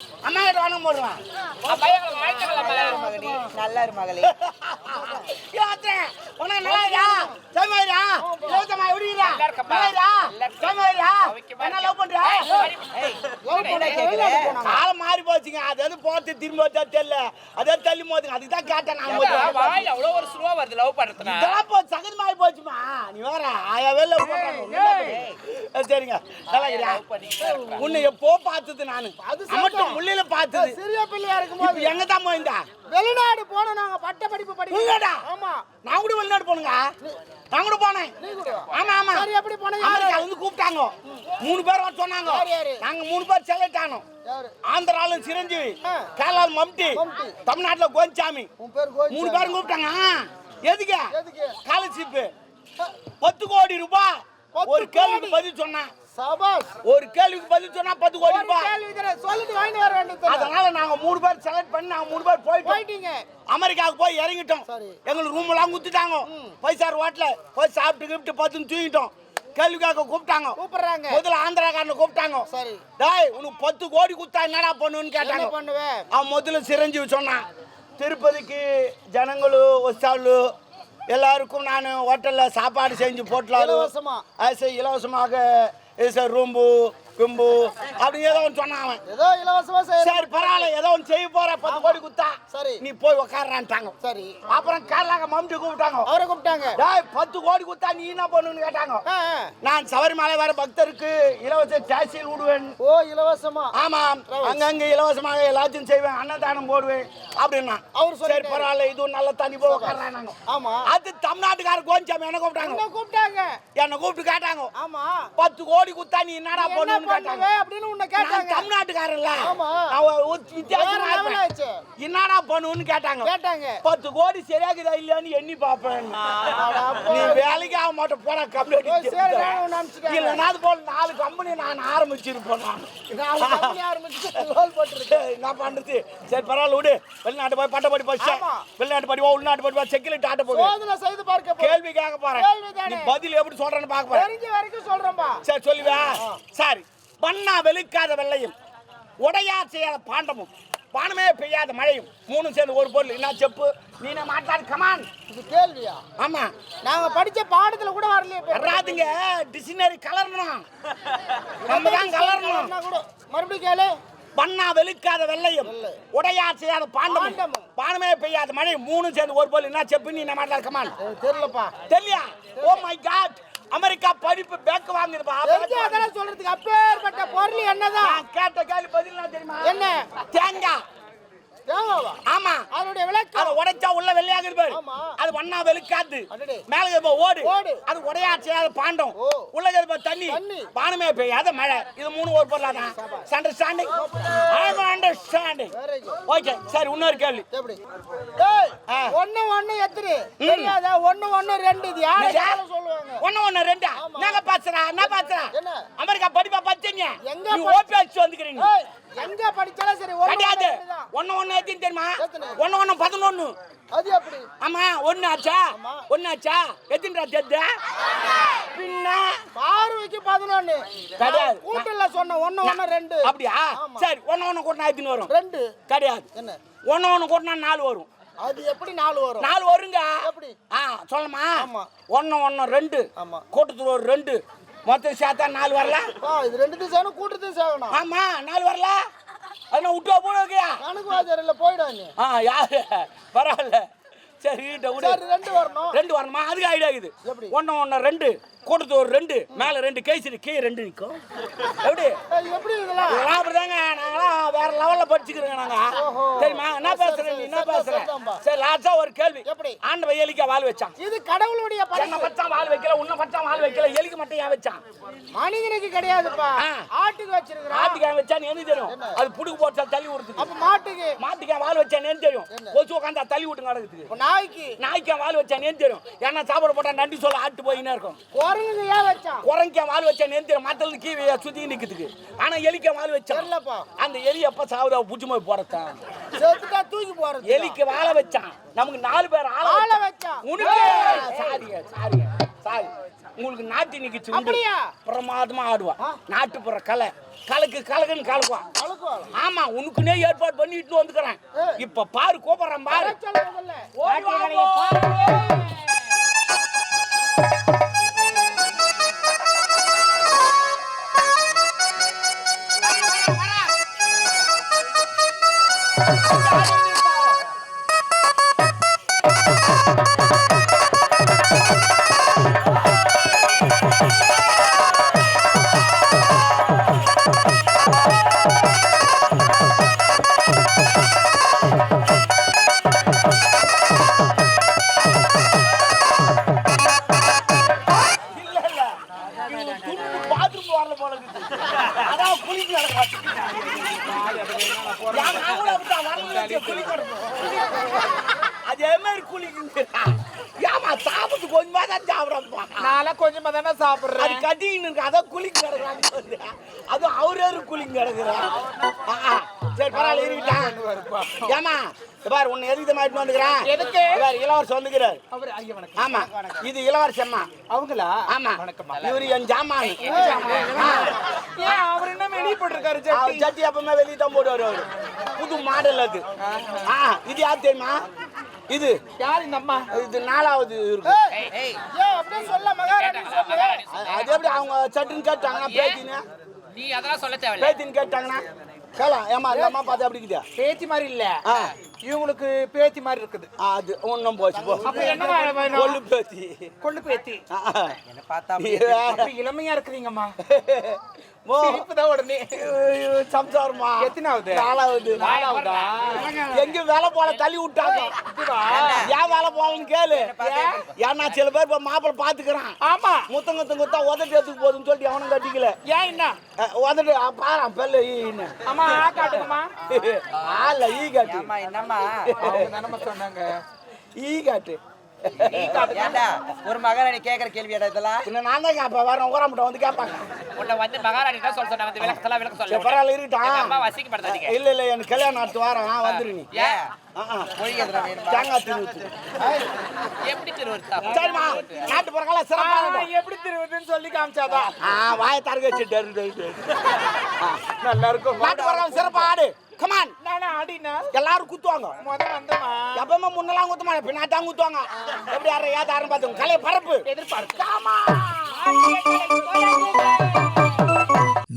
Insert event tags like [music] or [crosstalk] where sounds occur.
you அம்மா கிட்ட வாங்க போடுவான் நல்லா இரு மகளே உனக்கு நல்லா இருக்கா? சமையலா லோத்தமா எப்படி இருக்கா? இருக்கா என்ன லவ் பண்றியா? ஏய், என்ன கேக்குற? காலம் மாறி போச்சுங்க. அது வந்து போட்டு திரும்ப தெரியல. அதே தள்ளி போதுங்க அதுக்கு தான் கேட்டேன் நான் அவ்வளவு ஒரு ஸ்லோவா வருது லவ் பண்றதுனா இதெல்லாம் போ சகதி மாறி போச்சுமா? நீ வேற ஆயாவே லவ் பண்றாங்க சரிங்க. நல்லா இருக்கிறியா உன்னை எப்போ பார்த்தது நானு. மட்டும் முள்ளில பார்த்தது. சிறிய பிள்ளையா இருக்கும்போது இப்ப எங்க தான் போயிருந்தா? வெளிநாடு போனோம் நாங்க பட்ட படிப்பு படிக்க. உங்கடா ஆமா. நான் கூட வெளிநாடு போனுங்க நான் கூட போனேன். ஆமா ஆமா. சரி எப்படி போனீங்க அமெரிக்கா வந்து கூப்பிட்டாங்க. மூணு பேர் வர சொன்னாங்க. யார் யாரு? நாங்க மூணு பேர் செலக்ட் ஆனோம் ஆந்திரால சிரஞ்சீவி. கேரளால மம்டி. தமிழ்நாட்டுல கோஞ்சாமி மூணு பேரும் கூப்பிட்டாங்க. எதுக்கு? எதுக்கு? ஸ்காலர்ஷிப் பத்து கோடி ரூபாய். ஒரு கேள்விக்கு? பதில் சொன்னேன். சபாஸ் ஒரு கேள்விக்கு பதில் சொன்னா பத்து கோடி ரூபாய். சொல்லிட்டு வாங்கிட்டு வர வேண்டியது அதனால நாங்க மூணு பேர் செலக்ட் பண்ணி நாங்க மூணு பேர் போயிட்டோம். போயிட்டீங்க. அமெரிக்காவுக்கு போய் இறங்கிட்டோம். சரி. எங்களுக்கு ரூம் எல்லாம் குத்துட்டாங்க பைசார் ஹோட்டல போய் சாப்பிட்டு கிப்ட்டு பார்த்துன்னு தூங்கிட்டோம். கேள்வி கேட்க கூப்பிட்டாங்க. கூப்பிடுறாங்க. முதல்ல ஆந்திராக்காரனை கூப்பிட்டாங்க. சரி. டேய் உனக்கு பத்து கோடி குத்தா என்னடா பண்ணுன்னு என்ன கேட்டாங்க. பண்ணுவ? அவன் முதல்ல சிரஞ்சீவி சொன்னான். திருப்பதிக்கு ஜனங்களு வச்சாலு எல்லாருக்கும் நான் ஹோட்டலில் சாப்பாடு செஞ்சு போட்டலாரு. இலவசமாக இது சார் ரூம்பு கும்பு அப்படி ஏதோ ஒன்று சொன்னான் அவன். ஏதோ இலவசமா சரி பரவாயில்ல ஏதோ ஒன்று செய்ய போற பத்து கோடி குத்தா. சரி. நீ போய் உக்காடுறான்ட்டாங்க சரி. அப்புறம் கேரளாக்க மம்டி கூப்பிட்டாங்க. அவரை கூப்பிட்டாங்க. டேய் பத்து கோடி குத்தா நீ என்ன பண்ணுன்னு கேட்டாங்க. நான் சபரிமலை வர பக்தருக்கு இலவச டாக்ஸியில் விடுவேன் ஓ இலவசமா. ஆமாம். அங்கங்க இலவசமாக எல்லாத்தையும் செய்வேன். அன்னதானம் போடுவேன். அப்படின்னா. அவரு சரி. பரவாயில்ல இதுவும் நல்ல தண்ணி போய் உட்கார்றாங்க ஆமா. அது தமிழ்நாட்டுக்கார கோஞ்சாமி என்ன கூப்பிட்டாங்க. என்ன கூப்பிட்டாங்க. என்னை கூப்பிட்டு கேட்டாங்க. ஆமா. பத்து கோடி குத்தா நீ என்னடா பண்ணுன்னு கேட்டாங்க. அப்படின்னு உன்னை கேட்டாங்க. தமிழ்நாட்டுக்காரன்ல. ஆமா. வித்தியாசமா. என்னடா பண்ணுன்னு கேட்டாங்க. கேட்டாங்க. பத்து கோடி சரியாக்குதா இல்லையான்னு எண்ணி பார்ப்பேன். அப்போ- நீ வேலைக்கு ஆக மாட்டேன் போட அனுப்பிச்சிட்டாங்க. இல்லைன்னா அது போல நாலு கம்பெனி நான் ஆரம்பிச்சிருப்பேன். என்ன பண்றது? சரி பரவாயில்ல விடு. வெளிநாட்டு போய் பட்ட படி ஆமா. வெளிநாட்டு படிவா உள்நாட்டு படிவா செக்கிலிட்டு ஆட்ட போகுது சோதனை செய்து பார்க்க. கேள்வி கேட்க போறேன். கேள்விதானே. நீ பதில் எப்படி சொல்றேன்னு பார்க்க போறேன். தெரிஞ்ச வரைக்கும் சொல்றேன்பா. சரி சொல்லுவா. சரி. பண்ணா வெளுக்காத வெள்ளையும் உடையா செய்யாத பாண்டமும். பானமே பெய்யாத மழையும். மூணும் சேர்ந்து ஒரு பொருள். என்ன செப்பு? நீன மாட்டாது கமான் இது கேள்வியா? ஆமா. நாங்க படிச்ச பாடத்துல கூட வரலையே. வராதுங்க. டிக்ஷனரி கலரணும். நம்ம தான் கலரணும். மறுபடியும் கேளு. பண்ணா வெளுக்காத வெள்ளையும். வெள்ளை. உடையா செய்யாத பாண்டமும். பானமே பெய்யாத மழை மூணும் சேர்ந்து ஒரு பொருள். என்ன செப்பு? நீ மாட்டாது கமான் தெரியலப்பா. தெரியலையா? ஓ மை காட் அமெரிக்கா படிப்பு பேக் வாங்குதுப்பா அதெல்லாம் சொல்றதுக்கு அப்பேற்பட்ட பொருள் என்னதான்? கேட்ட கேள்வி பதில் தெரியுமா? என்ன? தேங்காய். ஆமா. அதனுடைய அத விளக்கம் உடைச்சா உள்ள வெள்ளையாகுது பாரு. அது வண்ணா வெளுக்காது. மேல இருப்ப ஓடு. அது உடையா செய்யாத பாண்டம். உள்ள இருப்ப தண்ணி. பானமே பெய்யாத மழை. இது மூணு ஒரு பொருள் தான். Understanding understanding. ஓகே சரி இன்னொரு கேள்வி. ஒண்ணு ஒண்ணு எத்தனை தெரியாதா? ஒண்ணு ஒண்ணு ரெண்டு. இது யாரு என்னடா? ஒண்ணு ஒண்ணு ரெண்டா. நாங்க பாத்துறா என்ன? பாத்துறா? அமெரிக்கா படிப்பா பச்சீங்க எங்க நீ படி- ஓபி அடிச்சு வந்துக்கிறீங்க. எங்க படிச்சாலும் சரி கிடையாது. ஒண்ணு. ஒண்ணு எத்தனை தெரியுமா? ஒண்ணு ஒண்ணு பதினொன்னு. அது எப்படி? ஆமா ஒண்ணு ஆச்சா. ஒண்ணு ஆச்சா? எத்தனை தெத்து பின்ன? பார்வைக்கு பதினொன்னு. கிடையாது. கூட்டல சொன்ன ஒண்ணு ஒண்ணு ரெண்டு. அப்படியா. சரி ஒண்ணு ஒண்ணு கூட்டினா எத்தனை வரும். ரெண்டு. கிடையாது. என்ன? ஒண்ணு ஒண்ணு கூட்டினா நாலு வரும். அது எப்படி நாலு வரும்? நாலு வருங்க. எப்படி? ஆ சொல்லமா ஆமா. ஒண்ணு ஒண்ணு ரெண்டு. ஆமா. கூட்டத்துல ஒரு ரெண்டு. மொத்தம் சேர்த்தா நாலு வரல? இது ரெண்டுத்தையும் சேரணும் கூட்டத்தையும் சேரணும் ஆமா நாலு வரல? அதனால விட்டு போட வைக்கியா கணக்கு வாத்தியாரில் போயிடாங்க ஆ யாரு? பரவாயில்ல. சரி ரெண்டு வரணும். ரெண்டு வரணுமா? அதுக்கு ஐடியா இருக்குது. எப்படி? ஒன்று ஒன்று ரெண்டு. கூட்டத்து ஒரு ரெண்டு மேலே ரெண்டு கேசரி கீழே ரெண்டு நிற்கும் எப்படி? எப்படி இதெல்லாம்? அப்படிதாங்க நாங்களாம் வேற லெவலில் படிச்சுக்கிறோங்க நாங்கள் ஓஹோ. தெரியுமா என்ன பேசுறேன் என்ன சரி, பேசுற சரிதான்பா. சரி லாஸ்டா ஒரு கேள்வி. எப்படி? ஆண்டவ எலிக்க வால் வச்சான். இது கடவுளுடைய என்ன பச்சான் வால் வைக்கல உன்னை பச்சான் வால் வைக்கல எலிக்கு மட்டும் ஏன் வச்சான்? மனிதனுக்கு கிடையாதுப்பா. ஆட்டுக்கு வச்சிருக்கிறான். ஆட்டுக்கு ஏன் வச்சான்னு எனக்கு தெரியும். என்ன? அது புடுக்கு போட்டா தள்ளி விடுறதுக்கு அப்ப மாட்டுக்கு? மாட்டுக்கு ஏன் வால் வச்சான்னு எனக்கு தெரியும். என்ன? கொசு உட்காந்தா தள்ளி விட்டு நடக்குதுக்கு இப்ப நாய்க்கு? நாய்க்கு ஏன் வால் வச்சான்னு எனக்கு தெரியும். ஏன்னா சாப்பாடு போட்டா நன்றி சொல்ல ஆட்டு போயின்னு இருக்கும். குரங்குக்கு ஏன் வச்சான் குரங்க வச்சா நேந்திரம் மத்தல கீழே சுத்தி நிக்குதுக்கு. ஆனா எலிக்க வால் வச்சா. தெரியலப்பா. அந்த எலி எப்ப சாவுதா புடிச்சு போய் போறதான் செத்துட்டா தூக்கி போறது எலிக்கு வாழ வச்சான் நமக்கு நாலு பேர் ஆள ஆள வச்சான் வச்சான் உனக்கு. சாரிங்க சாரிங்க சாரி. உங்களுக்கு நாட்டி நிக்கிச்சு. அப்படியா? பிரமாதமா ஆடுவான். நாட்டுப்புற கலை. கலக்கு கலக்குன்னு கலக்குவான் ஆமா உனக்குனே ஏற்பாடு பண்ணி இட்டு வந்துக்கிறேன். இப்ப பாரு கூப்பிடுறேன் பாரு. Oh. தான் நான்லாம் கொஞ்சமா தானே அது சாப்பிடுறேன் கட்டின்னு இருக்கு. அதான் குளிக்க கிடக்குறான்னு. அது அவரே குளிங்க கிடக்குறான். சரி பரவாயில்ல இருக்கிட்டான் ஏமா பாரு உன்னை எதுக்கு மாட்டிட்டு வந்துக்கிறேன்? எதுக்கு? இளவரசர் வந்துக்கிறார். ஆமா இது இளவரசம்மா. அவங்களா? ஆமா. இவரு என் ஜாமான். ஏன் அவர் என்ன வெளியே போட்டிருக்காரு சட்டி? எப்பவுமே வெளியே தான் போடுவார் அவரு. புது மாடல் அது. இது யார் தெரியுமா? இது யார் இந்த அம்மா? இது நாலாவது இருக்கும் ஏய், ஏய் ஏன் அப்படியே சொல்ல மகாராணி அது எப்படி அவங்க சட்டுன்னு கேட்டாங்கன்னா பேத்தின்னு? நீ அதெல்லாம் சொல்ல தேவையில்ல. பேத்தின்னு கேட்டாங்கன்னா? கேளா ஏமா இந்த அம்மா பார்த்து அப்படி இருக்குதா பேத்தி மாதிரி இல்ல. இவங்களுக்கு பேத்தி மாதிரி இருக்குது. அது ஒன்றும் போச்சு போ. அப்ப என்ன? கொள்ளு பேத்தி. கொள்ளு பேத்தி. என்ன பார்த்தா இளமையா இருக்கிறீங்கம்மா. [laughs] சிரிப்புதான் உடனே. சம்சாரமா? எத்தனாவது? நாலாவது நாலாவதா? எங்க வேலை போல தள்ளி விட்டாங்க. ஏன் வேலை போலன்னு கேளு. ஏன்னா சில பேர் இப்ப மாப்பிள்ளை பாத்துக்கிறான். ஆமா. முத்தம் குத்தம் குத்தா உதட்டு எடுத்துக்கு போகுதுன்னு சொல்லிட்டு அவனும் கட்டிக்கல. ஏன் என்ன? உதட்டு பாரான் பெல்ல ஈன்னு. அம்மா ஆ காட்டுங்கம்மா. ஆல ஈ காட்டு. என்னம்மா? சொன்னாங்க. ஈ காட்டு. ஒரு மகாராணி கேக்குற கேள்வி இதெல்லாம்? பின்ன நான் தான் கேட்பேன் வந்து கேட்பாங்க உன்னை வந்து மகாராணி தான் சொல்ல சொன்னாங்க இந்த விளக்கத்தெல்லாம் விளக்க சரி, சொல்ல பரவாயில்ல எங்க இருக்கட்டும். அம்மா வசிக்கப்படுத்தாதீங்க. இல்ல இல்ல எனக்கு கல்யாணம் அடுத்து வாரம். வந்துரு நீ. ஏன்? தேங்காய் எப்படி சரிம்மா. நாட்டு பிறகால சிறப்பாக எப்படி திருவுதுன்னு சொல்லி காமிச்சாதான் ஆ வாயை தரக வச்சுட்டு நல்லா இருக்கும். நாட்டு பிறகால சிறப்பா ஆடு. கமான் நானே ஆடினா எல்லாரும் குத்துவாங்க. முத வந்தமா எப்பவுமே முன்னெல்லாம் குத்த மாட்டேன் பின்னா தான் குத்துவாங்க. எப்படி யாரும் ஏதாரும் பார்த்துங்க கலையை பரப்பு. நாடகக்